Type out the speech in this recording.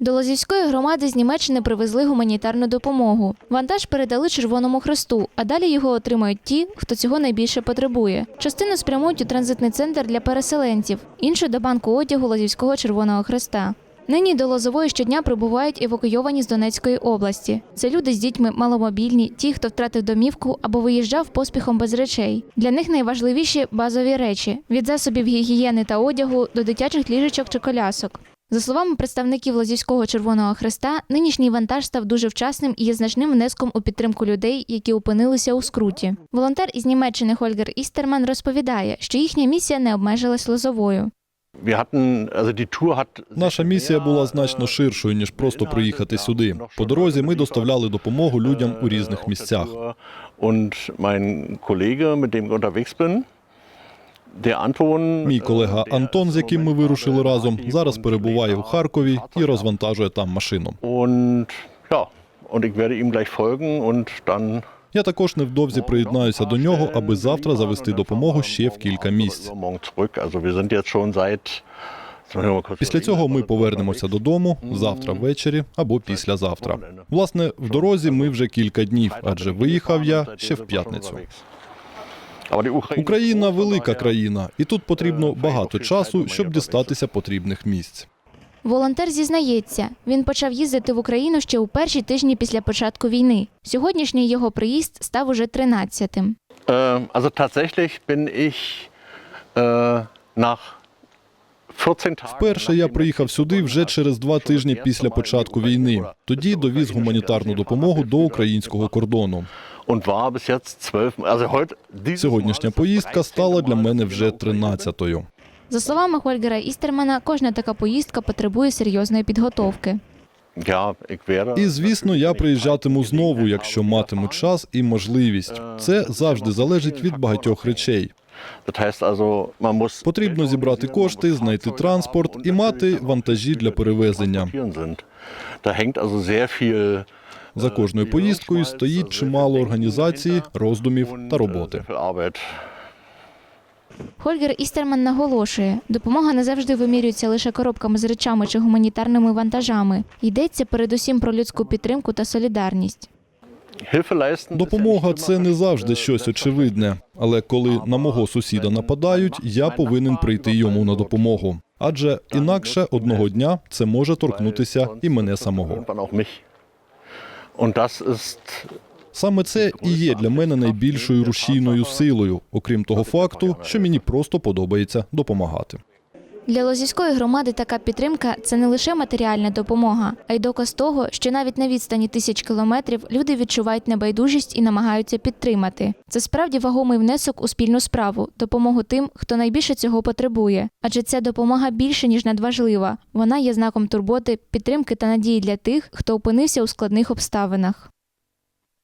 До Лозівської громади з Німеччини привезли гуманітарну допомогу. Вантаж передали Червоному Хресту, а далі його отримають ті, хто цього найбільше потребує. Частину спрямують у транзитний центр для переселенців, іншу до банку одягу Лозівського Червоного Хреста. Нині до Лозової щодня прибувають евакуйовані з Донецької області. Це люди з дітьми маломобільні, ті, хто втратив домівку або виїжджав поспіхом без речей. Для них найважливіші базові речі від засобів гігієни та одягу до дитячих ліжечок чи колясок. За словами представників Лозівського Червоного Хреста, нинішній вантаж став дуже вчасним і є значним внеском у підтримку людей, які опинилися у скруті. Волонтер із Німеччини Хольгер Істерман розповідає, що їхня місія не обмежилась Лозовою. Наша місія була значно ширшою ніж просто приїхати сюди. По дорозі ми доставляли допомогу людям у різних місцях. Мій колега Антон, з яким ми вирушили разом, зараз перебуває у Харкові і розвантажує там машину. Я також невдовзі приєднаюся до нього, аби завтра завести допомогу ще в кілька місць. Після цього ми повернемося додому завтра ввечері або післязавтра. Власне, в дорозі ми вже кілька днів, адже виїхав я ще в п'ятницю. Україна велика країна, і тут потрібно багато часу, щоб дістатися потрібних місць. Волонтер зізнається, він почав їздити в Україну ще у перші тижні після початку війни. Сьогоднішній його приїзд став уже 13-тим. Вперше я приїхав сюди вже через два тижні після початку війни. Тоді довіз гуманітарну допомогу до українського кордону. und war bis jetzt 12 also heute dieses Сьогоднішня поїздка стала для мене вже 13-ю. 13-ю. За словами Хольгера Істермана, кожна така поїздка потребує серйозної підготовки. І звісно, я приїжджатиму знову, якщо матиму час і можливість. Це завжди залежить від багатьох речей. Потрібно зібрати кошти, знайти транспорт і мати вантажі для перевезення. viel За кожною поїздкою стоїть чимало організацій, роздумів та роботи. sehr. Хольгер Істерман наголошує, допомога не завжди вимірюється лише коробками з речами чи гуманітарними вантажами. Йдеться передусім про людську підтримку та солідарність. Допомога це не завжди щось очевидне, але коли на мого сусіда нападають, я повинен прийти йому на допомогу. Адже інакше одного дня це може торкнутися і мене самого. Саме це і є для мене найбільшою рушійною силою, окрім того факту, що мені просто подобається допомагати. Для Лозівської громади така підтримка це не лише матеріальна допомога, а й доказ того, що навіть на відстані тисяч кілометрів люди відчувають небайдужість і намагаються підтримати. Це справді вагомий внесок у спільну справу, допомогу тим, хто найбільше цього потребує. Адже ця допомога більше ніж надважлива. Вона є знаком турботи, підтримки та надії для тих, хто опинився у складних обставинах.